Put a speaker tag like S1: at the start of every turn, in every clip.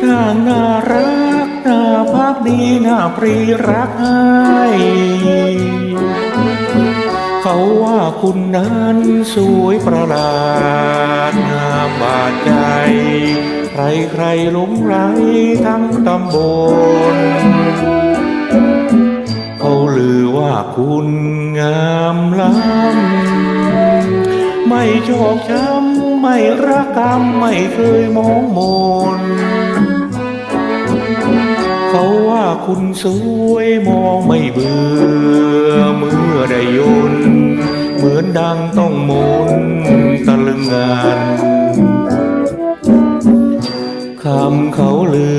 S1: ถ้าน่ารักน่าพักดีน่าปรีรักให้เขาว่าคุณนั้นสวยประหลาดงามบาดใจ ใครใครๆหลงไหลทั้งตำบลเขาลือว่าคุณ ชอกช้ำไม่รักกรรมไม่เคยมองมนเขาว่าคุณสวยมองไม่เบื่อเมื่อได้ยนเหมือนดังต้องมนตะลึงงานคำเขาลื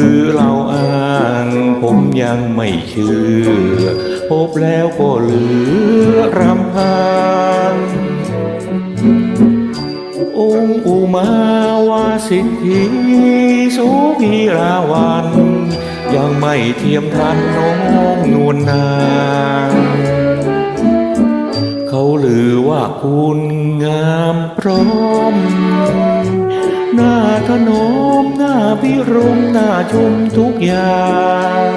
S1: อเราอ้างผมยังไม่เชื่อ พบแล้วก็เหลือรำพา สิทธิสุพีราวัน ยังไม่เทียมทันน้องนวลนางเขาลือว่าคุณงามพร้อม หน้าถนอมหน้าพิรมหน้าชมทุกอย่าง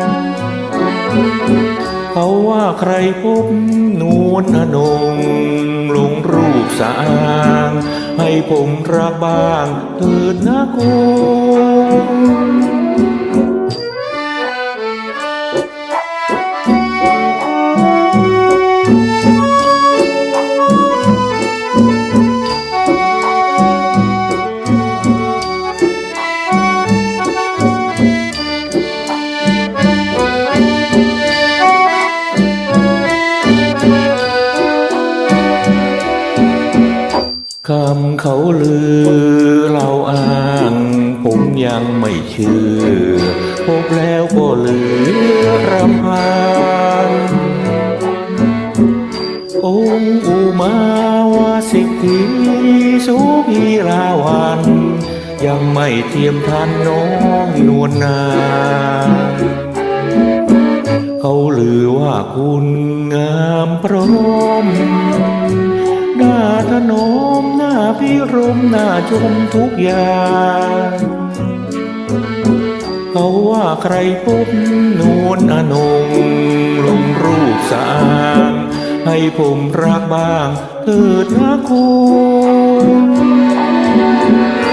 S1: เขาว่าใครพบนวลอนงลงรูปสางให้ ผมรักบ้างเถิดนะคุณ คำเขาลือเราอ้างผมยังไม่เชื่อ พบแล้วก็เหลือรำพานองค์อุมาวาสิทธิสุพีราวัน ยังไม่เทียมทันน้องนวลนา เขาลือว่าคุณงามพร้อมหน้าถนอมหน้า พิรมน่าชมทุกอย่างเขาว่าใครพบนวลอนงลงรูปสางให้ผมรักบ้างเถิดนะคุณ